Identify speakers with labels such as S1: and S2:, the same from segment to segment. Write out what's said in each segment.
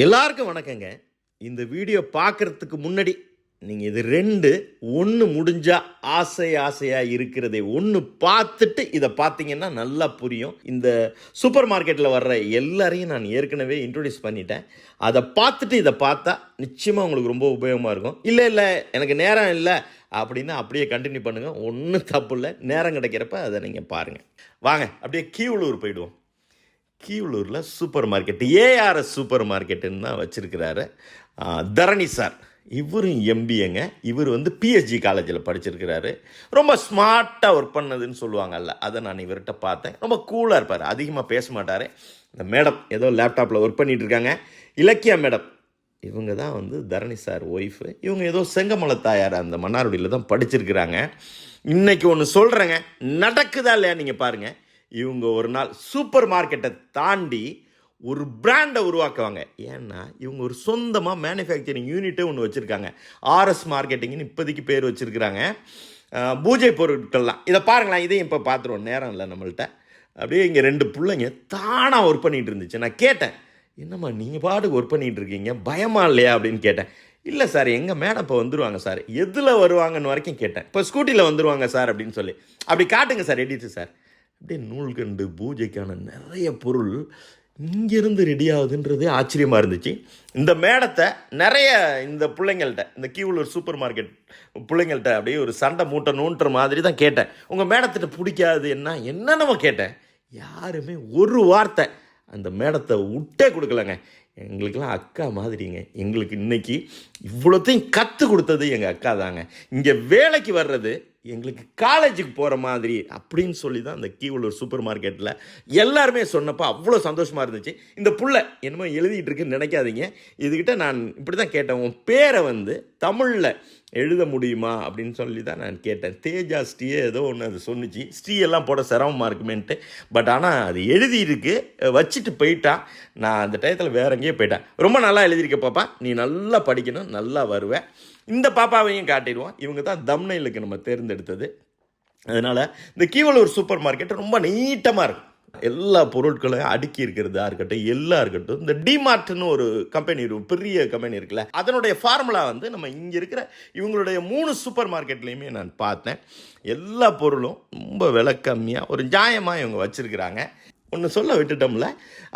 S1: எல்லாருக்கும் வணக்கங்க. இந்த வீடியோ பார்க்கறதுக்கு முன்னாடி நீங்கள் இது ரெண்டு ஒன்று முடிஞ்சால் ஆசை ஆசையாக இருக்கிறதே ஒன்று பார்த்துட்டு இதை பார்த்தீங்கன்னா நல்லா புரியும். இந்த சூப்பர் மார்க்கெட்டில் வர்ற எல்லாரையும் நான் ஏற்கனவே இன்ட்ரொடியூஸ் பண்ணிட்டேன். அதை பார்த்துட்டு இதை பார்த்தா நிச்சயமாக உங்களுக்கு ரொம்ப உபயோகமாக இருக்கும். இல்லை இல்லை எனக்கு நேரம் இல்லை அப்படின்னா அப்படியே கண்டினியூ பண்ணுங்கள் ஒன்றும் தப்பு இல்லை. நேரம் கிடைக்கிறப்ப அதை நீங்கள் பாருங்கள் வாங்க அப்படியே கீவளூர் போயிடுவோம். கீவலூரில் சூப்பர் மார்க்கெட் ஏஆர்எஸ் சூப்பர் மார்க்கெட்டுன்னு தான் வச்சுருக்கிறாரு. தரணி சார். இவரும் எம்பிஏங்க. இவர் வந்து பிஎஸ்ஜி காலேஜில் படிச்சிருக்கிறாரு. ரொம்ப ஸ்மார்ட்டாக ஒர்க் பண்ணதுன்னு சொல்லுவாங்கல்ல அதை நான் இவர்கிட்ட பார்த்தேன். ரொம்ப கூலாக இருப்பார். அதிகமாக பேச மாட்டார். இந்த மேடம் ஏதோ லேப்டாப்பில் ஒர்க் பண்ணிட்டு இருக்காங்க. இலக்கியா மேடம். இவங்க தான் வந்து தரணி சார் ஒய்ஃபு இவங்க ஏதோ செங்கமலை தாயார் அந்த மன்னார்குடியில் தான் படிச்சிருக்கிறாங்க. இன்றைக்கி ஒன்று சொல்கிறேங்க நடக்குதா இல்லையா நீங்கள் பாருங்கள் இவங்க ஒரு நாள் சூப்பர் மார்க்கெட்டை தாண்டி ஒரு பிராண்டை உருவாக்குவாங்க. ஏன்னா இவங்க ஒரு சொந்தமாக மேனுஃபேக்சரிங் யூனிட்டே ஒன்று வச்சுருக்காங்க. ஆர்எஸ் மார்க்கெட்டிங்னு இப்போதைக்கு பேர் வச்சுருக்கிறாங்க. பூஜை பொருட்கள்லாம். இதை பாருங்களேன் இதையும் இப்போ பார்த்துருவோம் நேரம் இல்லை நம்மள்ட்ட. அப்படியே இங்கே ரெண்டு பிள்ளைங்க தானாக ஒர்க் பண்ணிகிட்டு இருந்துச்சு. நான் கேட்டேன் என்னம்மா நீங்கள் பாட்டுக்கு ஒர்க் பண்ணிகிட்டு இருக்கீங்க? பயமா இல்லையா? அப்படின்னு கேட்டேன். இல்லை சார் எங்கள் மேடம் இப்போ வந்துருவாங்க சார். எதில் வருவாங்கன்னு வரைக்கும் கேட்டேன். இப்போ ஸ்கூட்டியில் வந்துருவாங்க சார் அப்படின்னு சொல்லி. அப்படி காட்டுங்க சார் எடிட்டு சார். அப்படியே நூல்கண்டு பூஜைக்கான நிறைய பொருள் இங்கேருந்து ரெடி ஆகுதுன்றதே ஆச்சரியமாக இருந்துச்சு. இந்த மேடத்தை நிறைய இந்த பிள்ளைங்கள்ட்ட இந்த கீவளூர் சூப்பர் மார்க்கெட் பிள்ளைங்கள்ட்ட அப்படியே ஒரு சண்டை மூட்டணுன்ற மாதிரி தான் கேட்டேன். உங்கள் மேடத்திட்ட பிடிக்காது என்ன? என்னென்னமோ கேட்டேன். யாருமே ஒரு வார்த்தை அந்த மேடத்தை விட்டே கொடுக்கலங்க. எங்களுக்கெல்லாம் அக்கா மாதிரிங்க. எங்களுக்கு இன்றைக்கி இவ்வளோத்தையும் கற்றுக் கொடுத்தது எங்கள் அக்கா தாங்க. இங்கே வேலைக்கு வர்றது எங்களுக்கு காலேஜுக்கு போகிற மாதிரி அப்படின்னு சொல்லி தான் அந்த கீவலூர் சூப்பர் மார்க்கெட்டில் எல்லாருமே சொன்னப்போ அவ்வளோ சந்தோஷமாக இருந்துச்சு. இந்த புள்ளை என்னமோ எழுதிட்டு இருக்குன்னு நினைக்காதீங்க. இதுக்கிட்ட நான் இப்படி தான் கேட்டேன். உன் பேரை வந்து தமிழில் எழுத முடியுமா அப்படின்னு சொல்லி தான் நான் கேட்டேன். தேஜா ஸ்ரீயே ஏதோ ஒன்று அது சொன்னிச்சு. ஸ்ரீ எல்லாம் போட சிரமமாக இருக்குமேன்ட்டு. பட் ஆனால் அது எழுதியிருக்கு வச்சுட்டு போயிட்டா. நான் அந்த டயத்தில் வேற எங்கேயோ போயிட்டேன். ரொம்ப நல்லா எழுதியிருக்க பாப்பா. நீ நல்லா படிக்கணும் நல்லா வருவேன் இந்த பாப்பாவையும் காட்டிடுவோம். இவங்க தான் தம்னைலுக்கு நம்ம தேர்ந்தெடுத்தது. அதனால் இந்த கீவலூர் சூப்பர் மார்க்கெட் ரொம்ப நீட்டமாக இருக்கும். எல்லா பொருட்களையும் அடுக்கி இருக்கிறதா இருக்கட்டும் எல்லா இருக்கட்டும் இந்த டிமார்ட்னு ஒரு கம்பெனி பெரிய கம்பெனி இருக்குல்ல அதனுடைய ஃபார்முலா வந்து நம்ம இங்கே இருக்கிற இவங்களுடைய மூணு சூப்பர் மார்க்கெட்லேயுமே நான் பார்த்தேன். எல்லா பொருளும் ரொம்ப விலை கம்மியாக ஒரு நியாயமாக இவங்க வச்சுருக்கிறாங்க. ஒன்று சொல்ல விட்டுட்டோம்ல.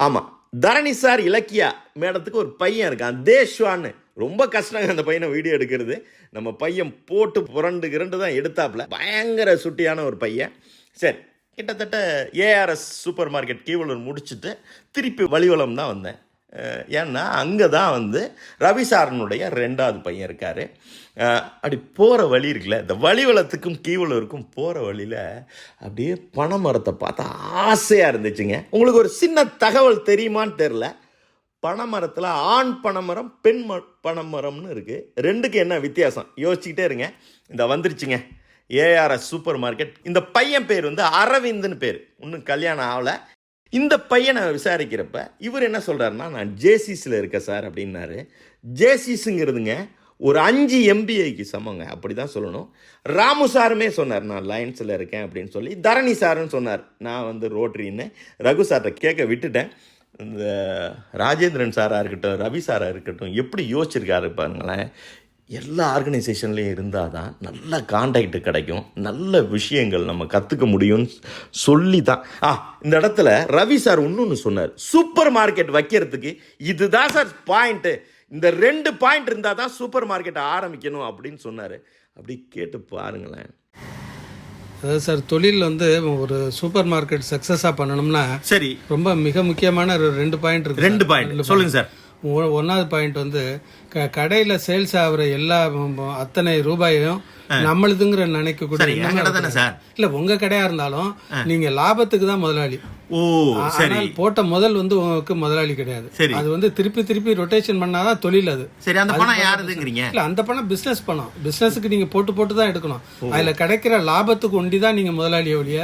S1: ஆமாம் தரணி சார் இலக்கியா மேடத்துக்கு ஒரு பையன் இருக்கான் தேஷ்வான்னு. ரொம்ப கஷ்டங்க அந்த பையனை வீடியோ எடுக்கிறது. நம்ம பையன் போட்டு புரண்டு கிரண்டு தான் எடுத்தாப்புல. பயங்கர சுட்டியான ஒரு பையன். சரி கிட்டத்தட்ட ஏஆர்எஸ் சூப்பர் மார்க்கெட் கீவலூர் முடிச்சுட்டு திருப்பி வழிவலம் தான் வந்தேன். ஏன்னா அங்கே தான் வந்து ரவி சாரனுடைய ரெண்டாவது பையன் இருக்கார். அப்படி போகிற வழி இருக்குல்ல இந்த வழிவலத்துக்கும் கீவலூருக்கும் போகிற வழியில் அப்படியே பனைமரத்தை பார்த்தா ஆசையாக இருந்துச்சுங்க. உங்களுக்கு ஒரு சின்ன தகவல் தெரியுமான்னு தெரில பனைமரத்தில் ஆண் பனைமரம் பெண் ம பனைமரம்னு இருக்குது ரெண்டுக்கு என்ன வித்தியாசம்? யோசிச்சுக்கிட்டே இருங்க. இந்த வந்துருச்சுங்க. ஏஆர்எஸ் சூப்பர் மார்க்கெட் இந்த பையன் பேர் வந்து அரவிந்த்னு பேர். இன்னும் கல்யாணம் ஆகலை. இந்த பையனை விசாரிக்கிறப்ப இவர் என்ன சொல்கிறாருன்னா நான் ஜேசிஸில் இருக்கேன் சார் அப்படின்னாரு. ஜேசிஸுங்கிறதுங்க ஒரு அஞ்சு எம்பிஐக்கு சமங்க. அப்படி தான் சொல்லணும். ராமு சாருமே சொன்னார் நான் லைன்ஸில் இருக்கேன் அப்படின்னு சொல்லி. தரணி சாருன்னு சொன்னார். நான் வந்து ரோட்ரின்னு ரகு சார்கிட்ட கேட்க விட்டுட்டேன். இந்த ராஜேந்திரன் சாராக இருக்கட்டும் ரவி சாராக இருக்கட்டும் எப்படி யோசிச்சிருக்காரு பாருங்களேன் எல்லா ஆர்கனைசேஷன்லேயும் இருந்தால் தான் நல்ல காண்டாக்ட் கிடைக்கும் நல்ல விஷயங்கள் நம்ம கற்றுக்க முடியும்னு சொல்லி தான் ஆ இந்த இடத்துல ரவி சார் இன்னொன்று சொன்னார் சூப்பர் மார்க்கெட் வைக்கிறதுக்கு இதுதான் சார் பாயிண்ட்டு இந்த ரெண்டு பாயிண்ட் இருந்தால் தான் சூப்பர் மார்க்கெட்டை ஆரம்பிக்கணும் அப்படின்னு சொன்னார். அப்படி கேட்டு பாருங்களேன்.
S2: அதாவது சார் தொழில் வந்து ஒரு சூப்பர் மார்க்கெட் சக்ஸஸாக பண்ணணும்னா
S1: சரி.
S2: ரொம்ப மிக முக்கியமான ஒரு ரெண்டு பாயிண்ட் இருக்கு
S1: ரெண்டு பாயிண்ட் சொல்லுங்க சார்.
S2: ஒ- ஒண்ணாவது பாயிண்ட் வந்து க கடையில் சேல்ஸ் ஆகுற எல்லா அத்தனை ரூபாயையும் நம்மளுதுங்கிற நினைக்க கூட இல்ல உங்க கடையா இருந்தாலும் நீங்க லாபத்துக்கு தான் முதலாளி.
S1: ஓ சரி.
S2: போட்ட முதல் வந்து உங்களுக்கு முதலாளி கிடையாது.
S1: சரி.
S2: அது வந்து திருப்பி திருப்பி ரொட்டேஷன் பண்ணாதான் தொழில் அது.
S1: சரி அந்த பணம் யாருதுங்கிறீங்க?
S2: இல்ல அந்த பணம் பிசினஸ் பணம். பிசினஸ்க்கு நீங்க போட்டு போட்டு தான் எடுக்கணும். அதுல கிடைக்கிற லாபத்துக்கு ஒண்டி தான் நீங்க முதலாளி ஒழிய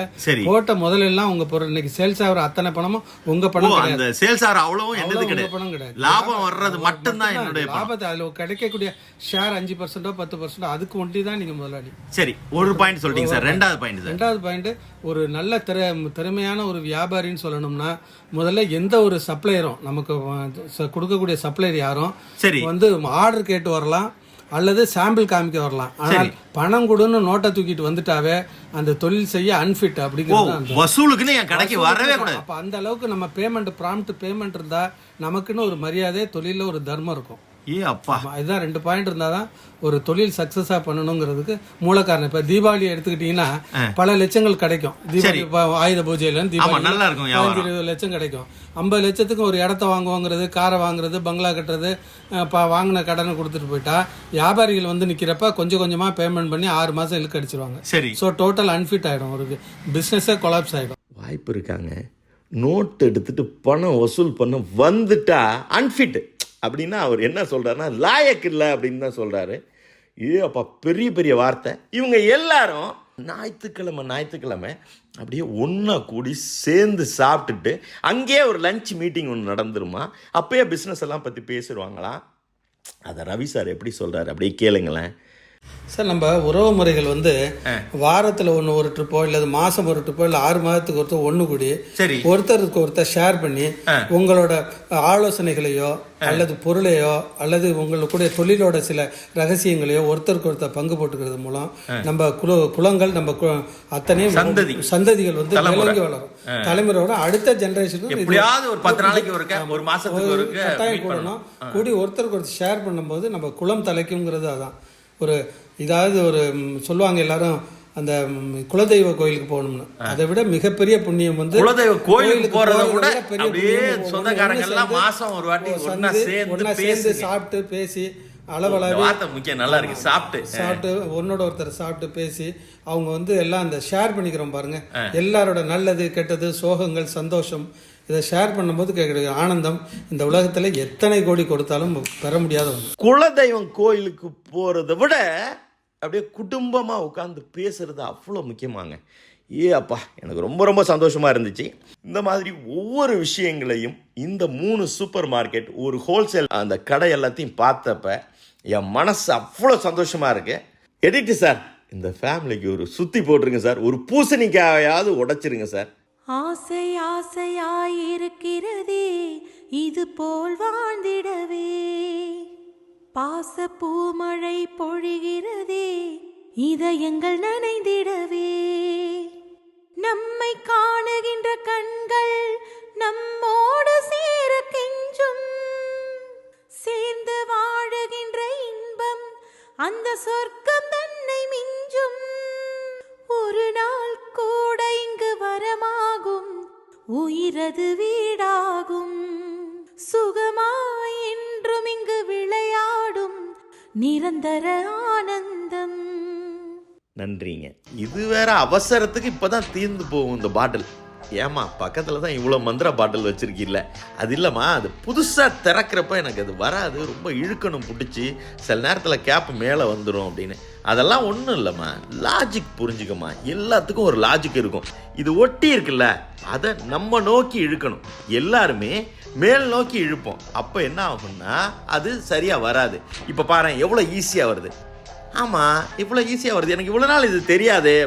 S2: போட்ட முதல்ல எல்லாம் உங்க பொருள். இன்னைக்கு சேல்ஸ் ஆகுற அத்தனை பணமும் உங்க பணம்
S1: அந்த சேல்ஸ் ஆர் அவ்வளவும் என்னது கிடையாது.
S2: பணம் கிடையாது.
S1: லாபம் வர்றது மட்டும்தான் என்னுடைய பணம்.
S2: லாபத்தை அதில் கிடைக்கக்கூடிய ஷேர் அஞ்சு பர்சன்டோ பத்து பர்சன்டோ அதுக்கு ஒண்டி தான் நீங்க முதலாளி.
S1: சரி ஒரு பாயிண்ட் சொல்லிட்டீங்க சார் ரெண்டாவது பாயிண்ட்
S2: ரெண்டாவது பாயிண்ட் ஒரு நல்ல திற திறமையான ஒரு வியாபாரின்னு சொல்லணும்னா முதல்ல எந்த ஒரு சப்ளையரும் நமக்கு கொடுக்கக்கூடிய சப்ளையர் யாரும் வந்து ஆர்டர் கேட்டு வரலாம் அல்லது சாம்பிள் காமிக்க வரலாம். ஆனால் பணம் கொடுன்னு நோட்டை தூக்கிட்டு வந்துட்டாவே அந்த தொழில் செய்ய அன்ஃபிட் அப்படிங்கிறது
S1: வசூலுக்குன்னு என் கடைக்கு வரவே கூடாது.
S2: அப்ப அந்த அளவுக்கு நம்ம பேமெண்ட் ப்ராம்ப்ட் பேமெண்ட் இருந்தா நமக்குன்னு ஒரு மரியாதை தொழில ஒரு தர்மம் இருக்கும்.
S1: ஏ அப்பா.
S2: இதுதான் ரெண்டு பாயிண்ட் இருந்தாதான் ஒரு தொழில் சக்சஸா பண்ணணுங்கிறதுக்கு மூல காரணம். இப்ப தீபாவளி எடுத்துக்கிட்டீங்கன்னா பல லட்சங்கள் கிடைக்கும். தீபாவளி இப்ப ஆயுத பூஜையில தீபாவளி
S1: நல்லா இருக்கும்
S2: இருபது லட்சம் கிடைக்கும். ஐம்பது லட்சத்துக்கு ஒரு இடத்த வாங்குவாங்கிறது காரை வாங்குறது பங்களா கட்டுறது அஹ், ப- வாங்கின கடனை கொடுத்துட்டு போயிட்டா வியாபாரிகள் வந்து நிக்கிறப்ப கொஞ்சம் கொஞ்சமா பேமெண்ட் பண்ணி ஆறு மாசம் இழுக்க அடிச்சிருவாங்க.
S1: சரி.
S2: ஸோ டோட்டல் அன்ஃபிட் ஆயிடும் ஒரு பிஸ்னஸே கொலாப்ஸ் ஆயிடும்.
S1: வாய்ப்பு இருக்காங்க. நோட் எடுத்துட்டு பணம் வசூல் பண்ண வந்துட்டா அன்ஃபிட் அப்படின்னா அவர் என்ன சொல்கிறாருன்னா லாயக்கு இல்லை அப்படின்னு தான் சொல்கிறாரு ஏ அப்பா பெரிய பெரிய வார்த்தை. இவங்க எல்லாரும் ஞாயிற்றுக்கிழமை ஞாயிற்றுக்கிழமை அப்படியே ஒன்றா கூடி சேர்ந்து சாப்பிட்டுட்டு அங்கேயே ஒரு லஞ்ச் மீட்டிங் ஒன்று நடந்துருமா? அப்போயே பிஸ்னஸ் எல்லாம் பற்றி பேசிடுவாங்களாம் அதை ரவி சார் எப்படி சொல்கிறாரு அப்படியே கேளுங்களேன்.
S2: சார் நம்ம உறவு முறைகள் வந்து வாரத்தில் ஒன்று ஒரு ட்ரிப்போ இல்லை மாதம் ஒரு ட்ரிப்போ இல்லை ஆறு மாதத்துக்கு ஒருத்தர் ஒன்று கூடி
S1: சரி.
S2: ஒருத்தருக்கு ஒருத்தர் ஷேர் பண்ணி உங்களோட ஆலோசனைகளையோ அல்லது பொருளையோ அல்லது உங்களுடைய தொழிலோட சில ரகசியங்களையோ ஒருத்தருக்கு ஒருத்தர் பங்கு போட்டுக்கிறது மூலம் நம்ம குல குலங்கள் நம்ம அத்தனையும்
S1: சந்ததி.
S2: சந்ததிகள் வந்து. விளங்கி வளரும். தலைமுறையோட அடுத்த ஜெனரேஷனுக்கு
S1: ஒரு பத்து நாளைக்கு ஒருக்க ஒரு மாசத்துக்கு
S2: கட்டாயம். கூடணும். கூடி ஒருத்தருக்கு ஒருத்தர் ஷேர் பண்ணும்போது நம்ம குலம் தலைக்குங்கிறது அதான். ஒரு இதாவது ஒரு சொல்லுவாங்க எல்லாரும் அந்த குலதெய்வ கோயிலுக்கு போகணும்னு. அதை விட மிகப்பெரிய புண்ணியம் வந்து
S1: குலதெய்வ கோயிலுக்கு போறதை விட
S2: பெரிய
S1: சொந்தக்காரங்க எல்லாம் மாசம் ஒரு வாட்டி
S2: ஒண்ணு
S1: சேர்ந்து.
S2: சாப்பிட்டு பேசி
S1: வார்த்தை முக்கியம் நல்லா இருக்கு சாப்பிட்டு.
S2: சாப்பிட்டு ஒன்னோட ஒருத்தர் சாப்பிட்டு பேசி அவங்க வந்து எல்லாம் அந்த ஷேர் பண்ணிக்கிறோம் பாருங்க. எல்லாரோட நல்லது கெட்டது சோகங்கள் சந்தோஷம் இதை ஷேர் பண்ணும்போது கேட்குற ஆனந்தம் இந்த உலகத்தில் எத்தனை கோடி கொடுத்தாலும் பெற முடியாத ஒன்று
S1: குலதெய்வம் கோயிலுக்கு போகிறத விட அப்படியே குடும்பமாக உட்காந்து பேசுறது அவ்வளோ முக்கியமாங்க. ஏ அப்பா எனக்கு ரொம்ப ரொம்ப சந்தோஷமா இருந்துச்சு. இந்த மாதிரி ஒவ்வொரு விஷயங்களையும் இந்த மூணு சூப்பர் மார்க்கெட் ஒரு ஹோல்சேல் அந்த கடை எல்லாத்தையும் பார்த்தப்ப என் மனசு அவ்வளோ சந்தோஷமாக இருக்கு. எடிட்டு சார் இந்த ஃபேமிலிக்கு ஒரு சுற்றி போட்டுருங்க சார் ஒரு பூசணிக்காயாவது உடைச்சிருங்க சார்
S3: ஆசை ஆசையாயிருக்கிறதே இது போல் வாழ்ந்திடவே. பாச பூமழை பொழிகிறதே இதயங்கள் நனைந்திடவே. நம்மை காணுகின்ற கண்கள் நம்மோடு சேர கெஞ்சும். சேர்ந்து வாழுகின்ற இன்பம் அந்த சொற்க சுகமாய் என்றும் இங்கு விளையாடும் நிரந்தர ஆனந்தம்.
S1: நன்றிங்க. இது வேற அவசரத்துக்கு இப்பதான் தீர்ந்து போகும் இந்த பாட்டில். ஏமா பக்கத்தில் தான் இவ்வளோ மந்திர பாட்டில் வச்சிருக்கீல்ல? அது இல்லைம்மா அது புதுசாக திறக்கிறப்ப எனக்கு அது வராது ரொம்ப இழுக்கணும் பிடிச்சி சில நேரத்தில் கேப் மேலே வந்துடும் அப்படின்னு. அதெல்லாம் ஒன்றும் இல்லைம்மா லாஜிக் புரிஞ்சுக்கம்மா. எல்லாத்துக்கும் ஒரு லாஜிக் இருக்கும். இது ஒட்டி இருக்குல்ல அதை நம்ம நோக்கி இழுக்கணும். எல்லாருமே மேல் நோக்கி இழுப்போம். அப்போ என்ன ஆகும்னா அது சரியாக வராது. இப்போ பாரு எவ்வளோ ஈஸியாக வருது? ஆமாம் இவ்வளோ ஈஸியாக வருது. எனக்கு இவ்வளோ நாள் இது தெரியாதே.